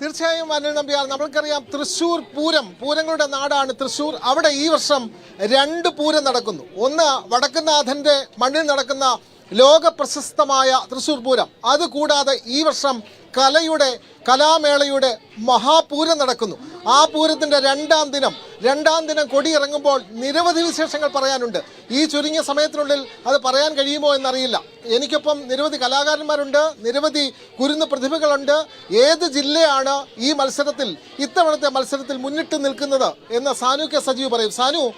തീർച്ചയായും അനിൽ നമ്പ്യാർ നമ്മൾക്കറിയാം തൃശ്ശൂർ പൂരം പൂരങ്ങളുടെ നാടാണ് തൃശ്ശൂർ. അവിടെ ഈ വർഷം രണ്ട് പൂരം നടക്കുന്നു. ഒന്ന് വടക്കുന്നാഥന്റെ മണ്ണിൽ നടക്കുന്ന ലോക പ്രശസ്തമായ തൃശ്ശൂർ പൂരം. അതുകൂടാതെ ഈ വർഷം കലയുടെ കലാമേളയുടെ മഹാപൂരം നടക്കുന്നു. ആ പൂരത്തിന്റെ രണ്ടാം ദിനം രണ്ടാം ദിനം കൊടിയിറങ്ങുമ്പോൾ നിരവധി വിശേഷങ്ങൾ പറയാനുണ്ട്. ഈ ചുരുങ്ങിയ സമയത്തിനുള്ളിൽ അത് പറയാൻ കഴിയുമോ എന്നറിയില്ല. എനിക്കൊപ്പം നിരവധി കലാകാരന്മാരുണ്ട് നിരവധി കുരുന്ന് പ്രതിഭകളുണ്ട്. ഏത് ജില്ലയാണ് ഈ മത്സരത്തിൽ ഇത്തവണത്തെ മത്സരത്തിൽ മുന്നിട്ട് നിൽക്കുന്നത് എന്ന് സാനു കെ സജീവ് പറയും. സാനു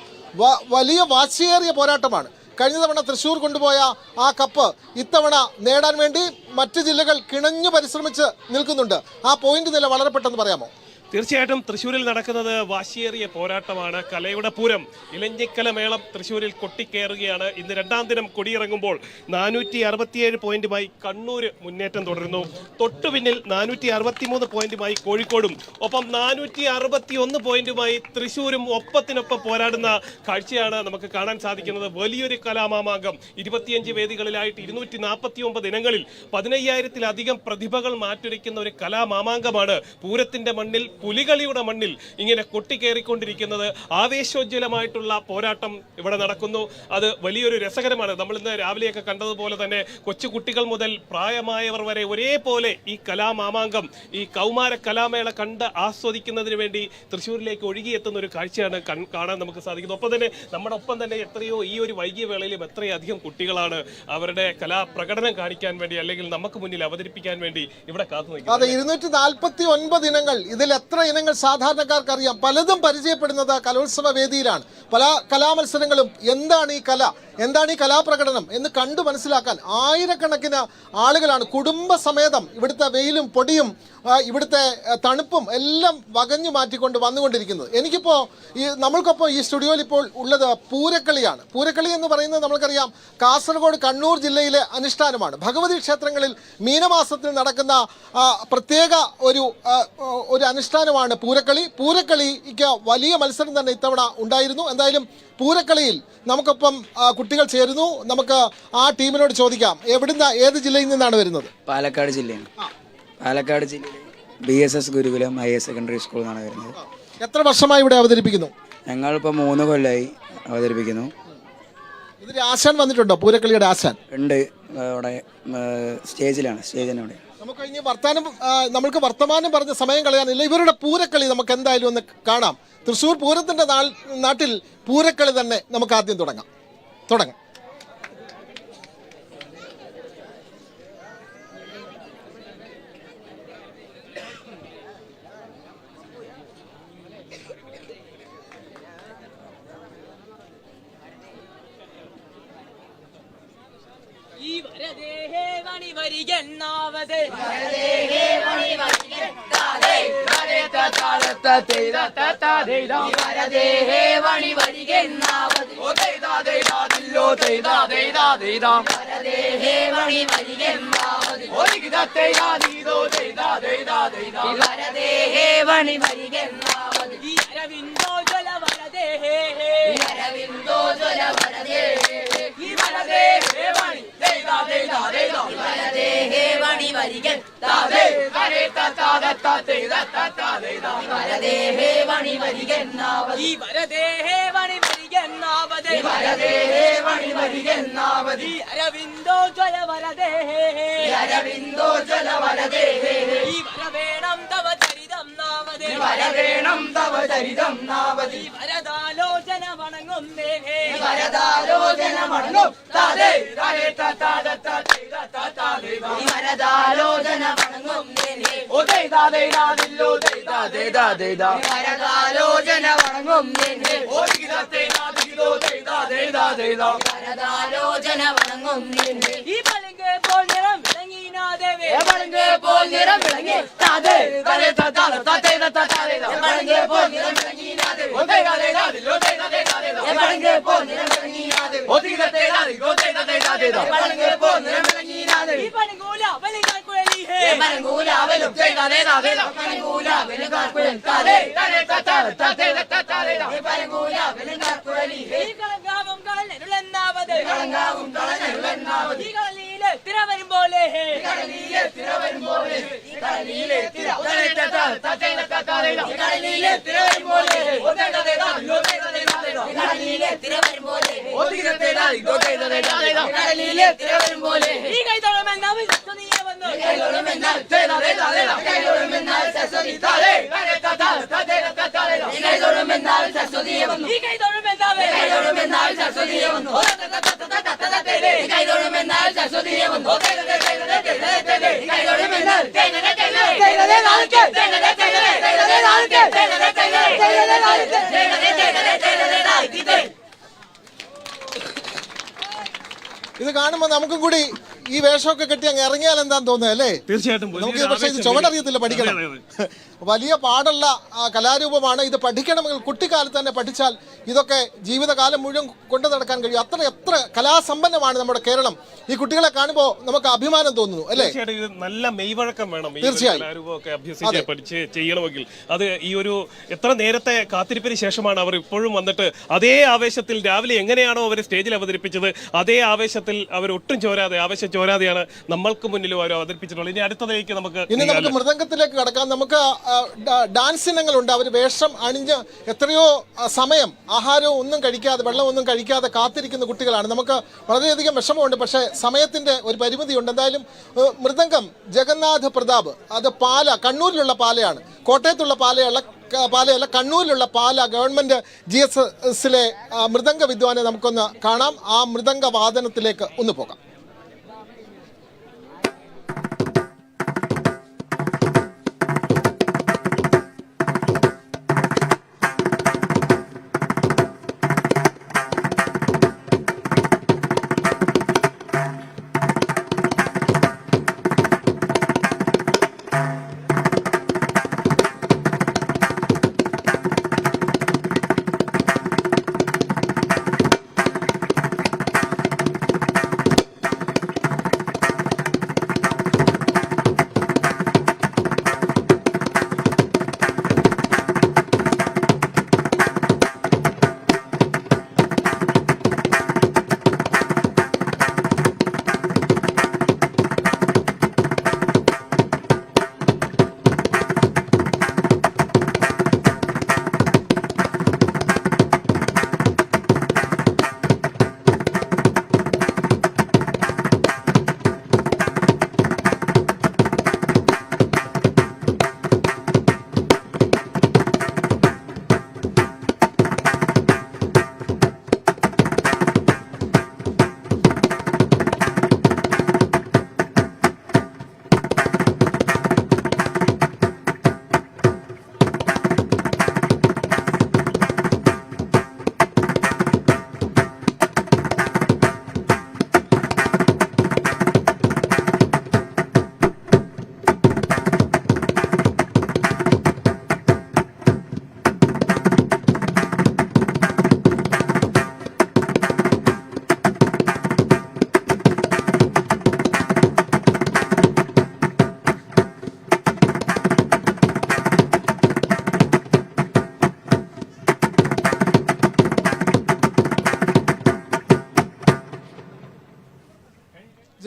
വലിയ വാശിയേറിയ പോരാട്ടമാണ്. കഴിഞ്ഞ തവണ തൃശ്ശൂർ കൊണ്ടുപോയ ആ കപ്പ് ഇത്തവണ നേടാൻ വേണ്ടി മറ്റ് ജില്ലകൾ കിണഞ്ഞു പരിശ്രമിച്ച് നിൽക്കുന്നുണ്ട്. ആ പോയിന്റ് നില വളരെ പെട്ടെന്ന് പറയാമോ? തീർച്ചയായിട്ടും തൃശ്ശൂരിൽ നടക്കുന്നത് വാശിയേറിയ പോരാട്ടമാണ്. കലയുടെ പൂരം ഇലഞ്ഞിക്കല മേളം തൃശ്ശൂരിൽ കൊട്ടിക്കയറുകയാണ് ഇന്ന് രണ്ടാം ദിനം കൊടിയിറങ്ങുമ്പോൾ നാനൂറ്റി അറുപത്തിയേഴ് പോയിന്റുമായി കണ്ണൂർ മുന്നേറ്റം തുടരുന്നു. തൊട്ടു പിന്നിൽ നാനൂറ്റി അറുപത്തിമൂന്ന് പോയിന്റുമായി കോഴിക്കോടും ഒപ്പം നാനൂറ്റി അറുപത്തി ഒന്ന് പോയിന്റുമായി തൃശ്ശൂരും ഒപ്പത്തിനൊപ്പം പോരാടുന്ന കാഴ്ചയാണ് നമുക്ക് കാണാൻ സാധിക്കുന്നത്. വലിയൊരു കലാമാമാങ്കം. ഇരുപത്തിയഞ്ച് വേദികളിലായിട്ട് ഇരുന്നൂറ്റി നാൽപ്പത്തി ഒമ്പത് ഇനങ്ങളിൽ പതിനയ്യായിരത്തിലധികം പ്രതിഭകൾ മാറ്റുരയ്ക്കുന്ന ഒരു കലാമാമാങ്കമാണ് പൂരത്തിന്റെ മണ്ണിൽ പുലികളിയുടെ മണ്ണിൽ ഇങ്ങനെ കൊട്ടിക്കേറിക്കൊണ്ടിരിക്കുന്നത് ആവേശോജ്വലമായിട്ടുള്ള പോരാട്ടം ഇവിടെ നടക്കുന്നു. അത് വലിയൊരു രസകരമാണ്. നമ്മൾ ഇന്ന് രാവിലെയൊക്കെ കണ്ടതുപോലെ തന്നെ കൊച്ചുകുട്ടികൾ മുതൽ പ്രായമായവർ വരെ ഒരേപോലെ ഈ കലാമാമാങ്കം ഈ കൗമാര കലാമേള കണ്ട് ആസ്വദിക്കുന്നതിന് വേണ്ടി തൃശ്ശൂരിലേക്ക് ഒഴുകിയെത്തുന്ന ഒരു കാഴ്ചയാണ് കാണാൻ നമുക്ക് സാധിക്കുന്നത്. ഒപ്പം തന്നെ നമ്മുടെ ഒപ്പം തന്നെ എത്രയോ ഈ ഒരു വൈകിയ വേളയിലും എത്രയധികം കുട്ടികളാണ് അവരുടെ കലാപ്രകടനം കാണിക്കാൻ വേണ്ടി അല്ലെങ്കിൽ നമുക്ക് മുന്നിൽ അവതരിപ്പിക്കാൻ വേണ്ടി ഇവിടെ കാത്തു നിൽക്കുന്നത്. അതെ ഇരുന്നൂറ്റി നാൽപ്പത്തി ഒൻപത് ഇനങ്ങൾ ഇതിൽ എത്ര ഇനങ്ങൾ സാധാരണക്കാർക്ക് അറിയാം പലതും പരിചയപ്പെടുന്നത് കലോത്സവ വേദിയിലാണ്. പല കലാമത്സരങ്ങളും. എന്താണ് ഈ കല? എന്താണ് ഈ കലാപ്രകടനം എന്ന് കണ്ടു മനസ്സിലാക്കാൻ ആയിരക്കണക്കിന് ആളുകളാണ്. കുടുംബസമേതം ഇവിടുത്തെ വെയിലും പൊടിയും ഇവിടുത്തെ തണുപ്പും എല്ലാം വകഞ്ഞു മാറ്റിക്കൊണ്ട് വന്നുകൊണ്ടിരിക്കുന്നത്. എനിക്കിപ്പോൾ ഈ നമ്മൾക്കൊപ്പം ഈ സ്റ്റുഡിയോയിൽ ഇപ്പോൾ ഉള്ളത് പൂരക്കളിയാണ്. പൂരക്കളി എന്ന് പറയുന്നത് നമുക്കറിയാം കാസർഗോഡ് കണ്ണൂർ ജില്ലയിലെ അനുഷ്ഠാനമാണ്. ഭഗവതി ക്ഷേത്രങ്ങളിൽ മീനമാസത്തിൽ നടക്കുന്ന പ്രത്യേക ഒരു ഒരു അനുഷ്ഠാനമാണ് പൂരക്കളി. പൂരക്കളിക്ക് വലിയ മത്സരം തന്നെ ഇത്തവണ ഉണ്ടായിരുന്നു. എന്തായാലും പൂരക്കളിയിൽ നമുക്കൊപ്പം ആ, കുട്ടികൾ ചേരുന്നു. നമുക്ക് ആ ടീമിനോട് ചോദിക്കാം. എവിടുന്ന ഏത് ജില്ലയിൽ നിന്നാണ് വരുന്നത്? പാലക്കാട് ജില്ലയാണ്. പാലക്കാട് ജില്ലയിൽ B S S Gurukulam higher secondary സ്കൂളിൽ നിന്നാണ് വരുന്നത്. എത്ര വർഷമായി ഇവിടെ അവതരിപ്പിക്കുന്നു? ഞങ്ങളിപ്പോൾ മൂന്ന് കൊല്ലമായി അവതരിപ്പിക്കുന്നു. ഇതിന്റെ ആശാൻ വന്നിട്ടുണ്ടോ? പൂരക്കളിയുടെ ആശാൻ? ഉണ്ട്. അവിടെ സ്റ്റേജിലാണ്. സ്റ്റേജിനോട് നമുക്ക് ഇനി വർത്താനം നമ്മൾക്ക് വർത്തമാനം പറഞ്ഞ സമയം കളയാനില്ല. ഇവരുടെ പൂരക്കളി നമുക്ക് എന്തായാലും ഒന്ന് കാണാം. തൃശ്ശൂർ പൂരത്തിന്റെ നാട്ടിൽ പൂരക്കളി തന്നെ നമുക്ക് ആദ്യം തുടങ്ങാം. തുടങ്ങാം. ഈ വരദേഹേ മണി വരികെണ്ണാവത്. വരദേഹേ മണി വരികെണ്ണാവത്. വരദേഹേ മണി വരികെണ്ണാവത് വരദേഹേ മണി വരികെണ്ണാവത് ഈ ഈ വരദേഹേ മണി വരികെന്നാവത് ഈ വരദേഹേ മണി വരികെന്നാവത് വരദേഹേ മണി വരികെന്നാവത് അരവിന്ദോ ജ്വല വരദേ അരവിന്ദോ ജ്വല വരദേ ഈ വരവേണം തവ ചരിതം നാവതേ. വരവേണം തവ ചരിതം നാവതി. വരദാലോചന വണങ്ങും ദേഹേ വരദാലോചന വണങ്ങും താതേ താതേ താതേ താതേ ഈ വരദാലോചന വണങ്ങും ദേഹേ വരദാലോചന വണങ്ങും ദേഹേ വരദാലോചന വണങ്ങും ഈ പളുങ്ക് പോൽ നിറം വിളങ്ങിനാദേവേ പളുങ്ക് പോൽ നിറം വിളങ്ങി താതേ താതേ താതേ പളുങ്ക് പോൽ നിറം വിളങ്ങിനാദേവേ പളുങ്ക് പോൽ നിറം വിളങ്ങിനാദേവേ പളുങ്ക് പോൽ നിറം ഹേ ഈ കളങ്കാവും കളനെരുളെന്നാവത് കളങ്കാവും ഇത് കാണുമ്പോൾ നമുക്കും കൂടി ഈ വേഷമൊക്കെ കെട്ടി അങ്ങ് ഇറങ്ങിയാൽ എന്താന്ന് തോന്നുന്നത് അല്ലേ? തീർച്ചയായിട്ടും. നമുക്ക് പക്ഷേ ഇത് ചുവടറിയത്തില്ല പഠിക്കണം. വലിയ പാടുള്ള കലാരൂപമാണ് ഇത് പഠിക്കണമെങ്കിൽ കുട്ടിക്കാലത്ത് തന്നെ പഠിച്ചാൽ ഇതൊക്കെ ജീവിതകാലം മുഴുവൻ കൊണ്ടു നടക്കാൻ കഴിയും. അത്ര എത്ര കലാസമ്പന്നമാണ് നമ്മുടെ കേരളം. ഈ കുട്ടികളെ കാണുമ്പോൾ നമുക്ക് അഭിമാനം തോന്നുന്നു അല്ലേ? നല്ല മെയ്വഴക്കം വേണം തീർച്ചയായും. പഠിച്ച് ചെയ്യണമെങ്കിൽ. അത് ഈ ഒരു എത്ര നേരത്തെ കാത്തിരിപ്പിന് ശേഷമാണ് അവർ ഇപ്പോഴും വന്നിട്ട് അതേ ആവേശത്തിൽ രാവിലെ എങ്ങനെയാണോ അവർ സ്റ്റേജിൽ അവതരിപ്പിച്ചത് അതേ ആവേശത്തിൽ അവർ ഒട്ടും ചോരാതെ ആവേശം ചോരാതെയാണ് നമ്മൾക്ക് മുന്നിൽ അവർ അവതരിപ്പിച്ചിട്ടുള്ളത്. ഇനി അടുത്തതിലേക്ക് നമുക്ക് ഇനി നമുക്ക് മൃദംഗത്തിലേക്ക് കടക്കാം. നമുക്ക് ഡാൻസ് ഇനങ്ങളുണ്ട്. അവർ വേഷം അണിഞ്ഞ് എത്രയോ സമയം ആഹാരവും ഒന്നും കഴിക്കാതെ വെള്ളം ഒന്നും കഴിക്കാതെ കാത്തിരിക്കുന്ന കുട്ടികളാണ്. നമുക്ക് വളരെയധികം വിഷമമുണ്ട്. പക്ഷേ സമയത്തിന്റെ ഒരു പരിമിതിയുണ്ട്. എന്തായാലും മൃദംഗം ജഗന്നാഥ് പ്രതാപ് അത് പാല കണ്ണൂരിലുള്ള പാലയാണ്. കോട്ടയത്തുള്ള പാലയുള്ള പാലയല്ല കണ്ണൂരിലുള്ള പാല ഗവൺമെന്റ് ജി എസ് എസിലെ മൃദംഗ വിദ്വാനെ നമുക്കൊന്ന് കാണാം. ആ മൃദംഗ വാദനത്തിലേക്ക് ഒന്ന് പോകാം.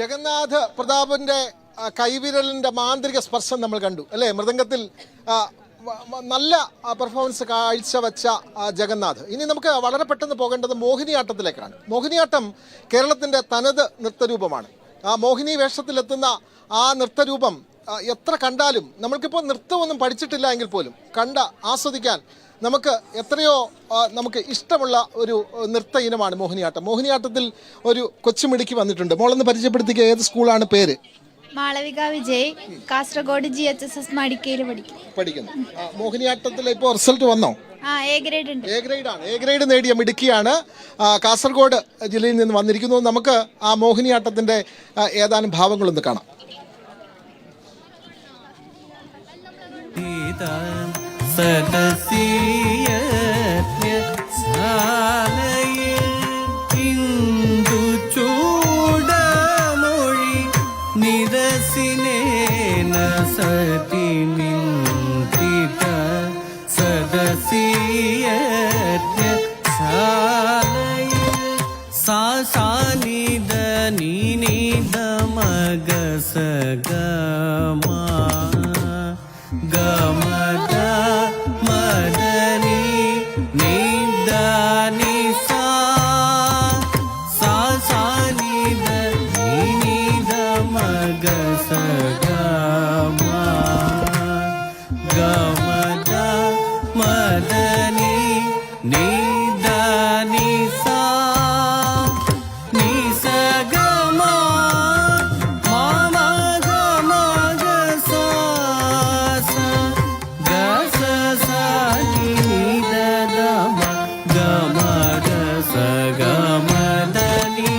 ജഗന്നാഥ് പ്രതാപന്റെ കൈവിരലിന്റെ മാന്ത്രിക സ്പർശം നമ്മൾ കണ്ടു അല്ലേ? മൃദംഗത്തിൽ നല്ല പെർഫോമൻസ് കാഴ്ചവെച്ച ജഗന്നാഥ്. ഇനി നമുക്ക് വളരെ പെട്ടെന്ന് പോകേണ്ടത് മോഹിനിയാട്ടത്തിലേക്കാണ്. മോഹിനിയാട്ടം കേരളത്തിന്റെ തനത് നൃത്തരൂപമാണ്. ആ മോഹിനി വേഷത്തിലെത്തുന്ന ആ നൃത്തരൂപം എത്ര കണ്ടാലും നമ്മൾക്കിപ്പോൾ നൃത്തമൊന്നും പഠിച്ചിട്ടില്ല എങ്കിൽ പോലും കണ്ട ആസ്വദിക്കാൻ നമുക്ക് എത്രയോ നമുക്ക് ഇഷ്ടമുള്ള ഒരു നൃത്ത ഇനമാണ് മോഹിനിയാട്ടം. മോഹിനിയാട്ടത്തിൽ ഒരു കൊച്ചുമിടുക്കി വന്നിട്ടുണ്ട്. മോളൊന്ന് പരിചയപ്പെടുത്തിക്കുക ഏത് സ്കൂളാണ് പേര്? Malavika Vijay Kasaragod G H S S മടിക്കയിൽ പഠിക്കും. പഠിക്കുന്നു. മോഹിനിയാട്ടത്തിൽ ഇപ്പോൾ റിസൾട്ട് വന്നോ? ആ എ ഗ്രേഡ് ഉണ്ട്. എ ഗ്രേഡ് ആണ്. എ ഗ്രേഡ് നേടിയ മിടുക്കിയാണ് കാസർഗോഡ് ജില്ലയിൽ നിന്ന് വന്നിരിക്കുന്നു. നമുക്ക് ആ മോഹിനിയാട്ടത്തിന്റെ ഏതാനും ഭാവങ്ങളൊന്ന് കാണാം. സദസീയജ്ഞാനയിൽ ഇന്ദു ചൂടമൊഴി നിരസിനേന സതി നിന്ദിത സദസീയജ്ഞാനയിൽ സാസാനിദ നീനിദ മഗസഗമാ மதனி நீதானி சா நீ சகமா மாமா கமாக சாச தச சாகி நீததம கமத சகமதனி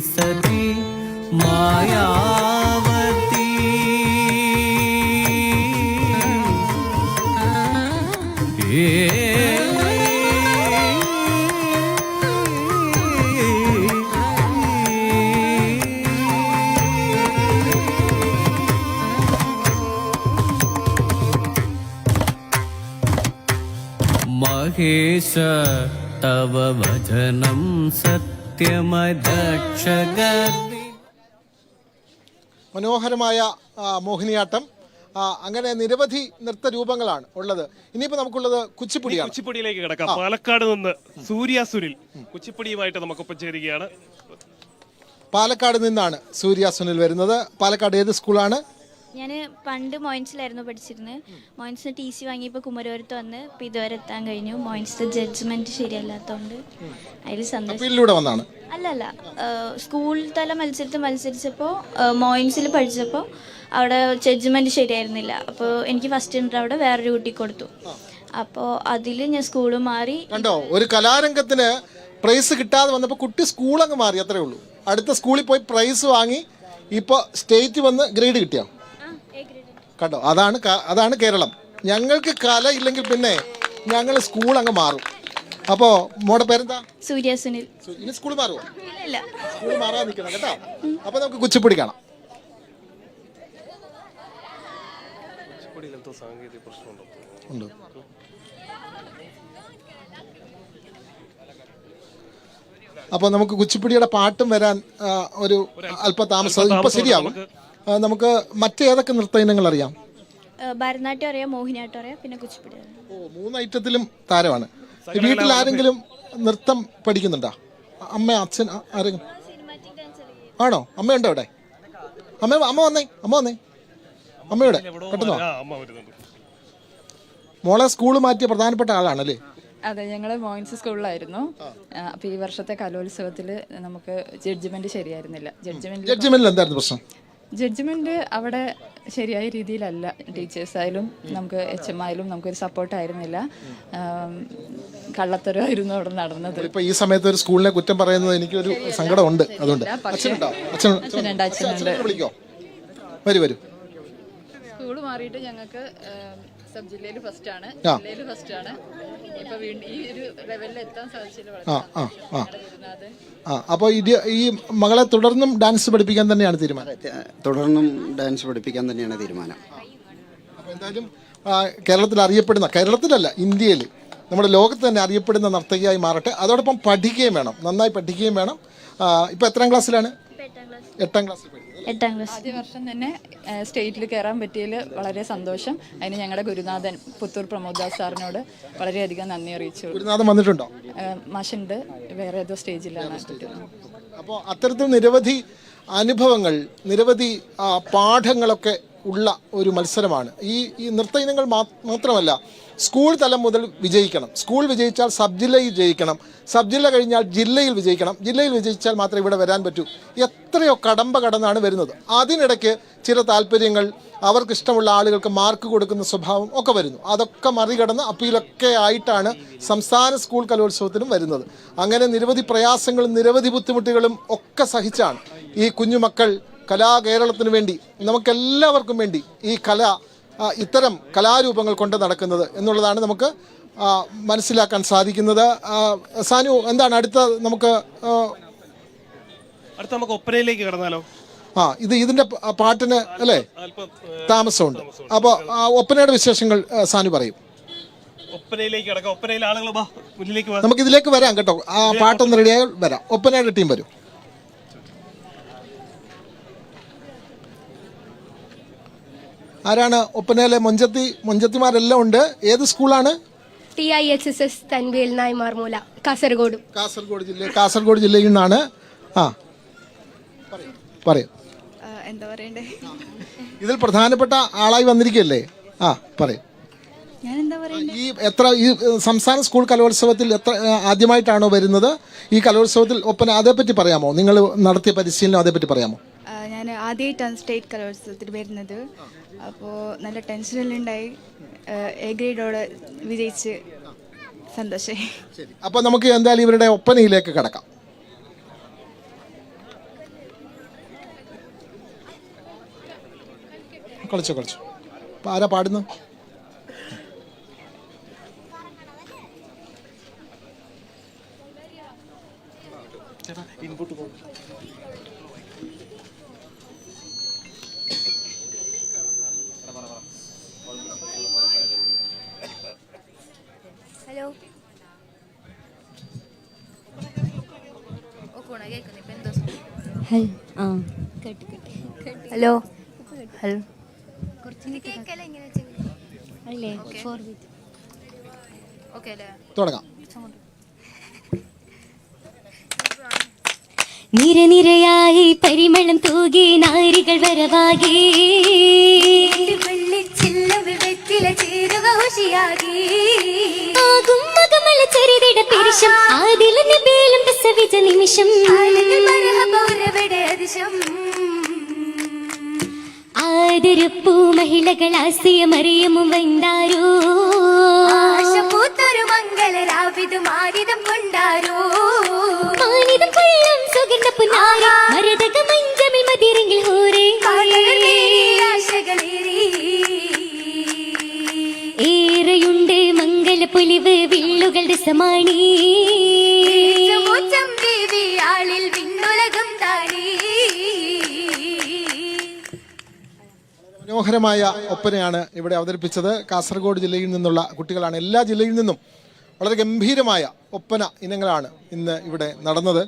सती मायावती ए महेश तव वचनं सत् മനോഹരമായ മോഹിനിയാട്ടം. അങ്ങനെ നിരവധി നൃത്ത രൂപങ്ങളാണ് ഉള്ളത്. ഇനിയിപ്പോ നമുക്കുള്ളത് കുച്ചിപ്പുടിയാണ് കുച്ചിപ്പുടിയിലേക്ക് കിടക്കാം. പാലക്കാട് നിന്ന് സൂര്യ സുനിൽ കുച്ചിപ്പുടിയുമായിട്ട് നമുക്കൊപ്പം ചേരുകയാണ്. പാലക്കാട് നിന്നാണ് സൂര്യ സുനിൽ വരുന്നത്. പാലക്കാട് ഏത് സ്കൂളാണ്? ഞാൻ പണ്ട് മോയിൻസിലായിരുന്നു പഠിച്ചിരുന്നത്. മോയിൻസിന് ടി സി വാങ്ങിയപ്പോൾ കുമരപുരത്ത് വന്ന് ഇപ്പം ഇതുവരെ എത്താൻ കഴിഞ്ഞു. മോയിൻസിന്റെ ജഡ്ജ്മെന്റ് ശരിയല്ലാത്തതുകൊണ്ട് അതിൽ സന്തോഷം. അപ്പീലിലൂടെ വന്നാണ്? അല്ലല്ല സ്കൂൾ തല മത്സരത്തിൽ മത്സരിച്ചപ്പോൾ മോയിൻസിൽ പഠിച്ചപ്പോൾ അവിടെ ജഡ്ജ്മെന്റ് ശരിയായിരുന്നില്ല. അപ്പോൾ എനിക്ക് ഫസ്റ്റ് ഇന്റർ അവിടെ വേറൊരു കുട്ടി കൊടുത്തു. അപ്പോൾ അതിൽ ഞാൻ സ്കൂൾ മാറി. കണ്ടോ ഒരു കലാരംഗത്തിന് പ്രൈസ് കിട്ടാതെ വന്നപ്പോൾ കുട്ടി സ്കൂൾ അങ്ങ് മാറി അത്രേ ഉള്ളൂ. അടുത്ത സ്കൂളിൽ പോയി പ്രൈസ് വാങ്ങി ഇപ്പോൾ സ്റ്റേറ്റ് വന്ന് ഗ്രേഡ് കിട്ടിയോ? കണ്ടോ? അതാണ് അതാണ് കേരളം. ഞങ്ങൾക്ക് കല ഇല്ലെങ്കിൽ പിന്നെ ഞങ്ങൾ സ്കൂൾ അങ്ങ് മാറും. അപ്പോ മോടെ പേരെന്താ? സൂര്യ സുനിൽ. ഇനി സ്കൂൾ മാറുമോ ഇല്ല സ്കൂൾ മാറാൻ നിൽക്കണം കേട്ടോ. അപ്പൊ നമുക്ക് കുച്ചിപ്പുടി കാണാം. ഉണ്ട്? അപ്പോൾ നമുക്ക് കുച്ചിപ്പുടിയുടെ പാട്ടും വരാൻ ഒരു അല്പ താമസം ഇപ്പൊ ശരിയാകും നമുക്ക് മറ്റേതൊക്കെ നൃത്ത ഇനങ്ങൾ അറിയാം ഭരതനാട്യം അറിയാം മോഹിനിയാട്ടം അറിയാം പിന്നെ കുച്ചിപ്പുടി അറിയാം. ഓ മൂന്ന് ഐറ്റത്തിലും താരമാണ്. വീട്ടിൽ ആരെങ്കിലും നൃത്തം പഠിക്കുന്നുണ്ടോ? അമ്മ അച്ഛൻ ആരെങ്കിലും? ആണോ? അമ്മയുണ്ടോ ഇവിടെ അമ്മ അമ്മ വന്നേ അമ്മ വന്നേ. അമ്മയുടെ പെട്ടെന്നോ ആ അമ്മ വരുന്നുണ്ട്. മോളെ സ്കൂൾ മാറ്റിയ പ്രധാനപ്പെട്ട ആളാണല്ലേ അതെ ഞങ്ങൾ മോയിൻസ് സ്കൂളിലായിരുന്നു. അപ്പോൾ ഈ വർഷത്തെ കലോത്സവത്തിൽ നമുക്ക് ജഡ്ജ്മെന്റ് ശരിയായിരുന്നില്ല. ജഡ്ജ്മെന്റ് ജഡ്ജ്മെന്റിൽ എന്തായിരുന്നു പ്രശ്നം? ജഡ്ജ്മെന്റ് അവിടെ ശരിയായ രീതിയിലല്ല ടീച്ചേഴ്സ് ആയാലും നമുക്ക് എച്ച് എം ആയാലും നമുക്കൊരു സപ്പോർട്ട് ആയിരുന്നില്ല കള്ളത്തരമായിരുന്നു അവിടെ നടന്നത്. ഇപ്പൊ ഈ സമയത്ത് ഒരു സ്കൂളിനെ കുറ്റം പറയുന്നത് എനിക്കൊരു സങ്കടമുണ്ട്. അതുകൊണ്ട് അച്ഛനുണ്ടോ? വരൂ വരൂ. സ്കൂൾ മാറിയിട്ട് ഞങ്ങൾക്ക് സബ് ജില്ലയിൽ ഫസ്റ്റ് ആണ്. ആ. ജില്ലയിൽ ഫസ്റ്റ് ആണ്. ഇപ്പൊ ഈ ഒരു ലെവലിൽ എത്താൻ സാധിച്ചില്ല ആ ആ ആ. ആ അപ്പോൾ ഇത് ഈ മകളെ തുടർന്നും ഡാൻസ് പഠിപ്പിക്കാൻ തന്നെയാണ് തീരുമാനം. തുടർന്നും ഡാൻസ് പഠിപ്പിക്കാൻ തന്നെയാണ് തീരുമാനം. അപ്പോൾ എന്തായാലും ആ, കേരളത്തിൽ അറിയപ്പെടുന്ന കേരളത്തിലല്ല ഇന്ത്യയിൽ നമ്മുടെ ലോകത്ത് തന്നെ അറിയപ്പെടുന്ന നർത്തകിയായി മാറട്ടെ. അതോടൊപ്പം പഠിക്കുകയും വേണം നന്നായി പഠിക്കുകയും വേണം. ഇപ്പോൾ എത്രാം ക്ലാസ്സിലാണ് എട്ടാം ക്ലാസ്സിൽ പഠിക്കുന്നത് എട്ടാം ക്ലാസ് ആദ്യ വർഷം തന്നെ സ്റ്റേറ്റിൽ കയറാൻ പറ്റിയതിൽ വളരെ സന്തോഷം. അതിന് ഞങ്ങളുടെ ഗുരുനാഥൻ പുത്തൂർ പ്രമോദ് ദാസ് സാറിനോട് വളരെയധികം നന്ദി അറിയിച്ചു. ഗുരുനാഥൻ വന്നിട്ടുണ്ടോ? ഏഹ് മാഷുണ്ട്. വേറെ ഏതോ സ്റ്റേജിലാണ് അപ്പോൾ അത്തരത്തിൽ നിരവധി അനുഭവങ്ങൾ നിരവധി ആ, പാഠങ്ങളൊക്കെ ഉള്ള ഒരു മത്സരമാണ്. ഈ ഈ നൃത്ത ഇനങ്ങൾ മാത്രമല്ല സ്കൂൾ തലം മുതൽ വിജയിക്കണം. സ്കൂൾ വിജയിച്ചാൽ സബ് ജില്ലയിൽ ജയിക്കണം. സബ് ജില്ല കഴിഞ്ഞാൽ ജില്ലയിൽ വിജയിക്കണം. ജില്ലയിൽ വിജയിച്ചാൽ മാത്രമേ ഇവിടെ വരാൻ പറ്റൂ. എത്രയോ കടമ്പ കടന്നാണ് വരുന്നത്. അതിനിടയ്ക്ക് ചില താല്പര്യങ്ങൾ അവർക്ക് ഇഷ്ടമുള്ള ആളുകൾക്ക് മാർക്ക് കൊടുക്കുന്ന സ്വഭാവം ഒക്കെ വരുന്നു. അതൊക്കെ മറികടന്ന് അപ്പീലൊക്കെ ആയിട്ടാണ് സംസ്ഥാന സ്കൂൾ കലോത്സവത്തിനും വരുന്നത്. അങ്ങനെ നിരവധി പ്രയാസങ്ങളും നിരവധി ബുദ്ധിമുട്ടുകളും ഒക്കെ സഹിച്ചാണ് ഈ കുഞ്ഞുമക്കൾ കലാകേരളത്തിന് വേണ്ടി നമുക്കെല്ലാവർക്കും വേണ്ടി ഈ കല ഇത്തരം കലാരൂപങ്ങൾ കൊണ്ട് നടക്കുന്നത് എന്നുള്ളതാണ് നമുക്ക് മനസ്സിലാക്കാൻ സാധിക്കുന്നത്. സാനു എന്താണ് അടുത്ത നമുക്ക് അടുത്ത നമുക്ക് ഒപ്പനയിലേക്ക് കടന്നാലോ? ആ ഇത് ഇതിന്റെ പാട്ടിന് അല്ലേ? താമസമുണ്ട്. അപ്പോൾ ഒപ്പനയുടെ വിശേഷങ്ങൾ സാനു പറയും. നമുക്ക് ഇതിലേക്ക് വരാം കേട്ടോ. ആ പാട്ടൊന്ന് റെഡിയായി വരാം. ഒപ്പനയുടെ ടീം വരും. ആരാണ് ഒപ്പനയിലെ മൊഞ്ചത്തി മൊഞ്ചത്തിമാരെല്ലാം ഉണ്ട്. ഏത് സ്കൂളാണ്? T I H S S തൻവേൽ Naimarmoola Kasaragod. Kasaragod ജില്ല കാസർഗോഡ് ജില്ലയിൽ നിന്നാണ്. ആ. പറയൂ എന്താ പറയണ്ടേ? ഇതിൽ പ്രധാനപ്പെട്ട ആളായി വന്നിരിക്കുകയല്ലേ ആ പറയൂ. ഞാൻ എന്താ പറയണ്ടേ? ഈ എത്ര ഈ സംസ്ഥാന സ്കൂൾ കലോത്സവത്തിൽ എത്ര ആദ്യമായിട്ടാണോ വരുന്നത്? ഈ കലോത്സവത്തിൽ ഒപ്പന അതേപ്പറ്റി പറയാമോ? നിങ്ങൾ നടത്തിയ പരിശീലനം അതേപ്പറ്റി പറയാമോ? ഞാൻ ആദ്യമായിട്ടാണ് സ്റ്റേറ്റ് കലോത്സവത്തിൽ വരുന്നത്. അപ്പോൾ നല്ല ടെൻഷനെല്ലാം ഉണ്ടായി എ ഗ്രേഡോടെ വിജയിച്ച് സന്തോഷമായി ശരി. അപ്പോൾ നമുക്ക് എന്തായാലും ഇവരുടെ ഒപ്പനയിലേക്ക് കിടക്കാം. കളിച്ചോ കളിച്ചോ. ആരാ പാടുന്നു ഹലോ. ഹലോ. തുടങ്ങാം. നിരനിരയായി പരിമളം തൂകി നാരികൾ വരവാകി. ആകും മകമല മഹിളകൾ പെരിശം വൈന്താരോ? നിബേലും പ്രസവിച്ച നിമിഷം കൊണ്ടാരോ. ആസിയമറിയമും മാനിതം കൊള്ളം സുഗന്ധ പുനാരി മരതക മഞ്ചമിൽ മതിരെങ്കിൽ ഹോരേ. ഏറെയുണ്ട് മംഗല പൊലിവ് വില്ലുകളുടെ രസമാണി മനോഹരമായ ഒപ്പനയാണ് ഇവിടെ അവതരിപ്പിച്ചത്. കാസർഗോഡ് ജില്ലയിൽ നിന്നുള്ള കുട്ടികളാണ്. എല്ലാ ജില്ലയിൽ നിന്നും വളരെ ഗംഭീരമായ ഒപ്പന ഇനങ്ങളാണ് ഇന്ന് ഇവിടെ നടന്നത്.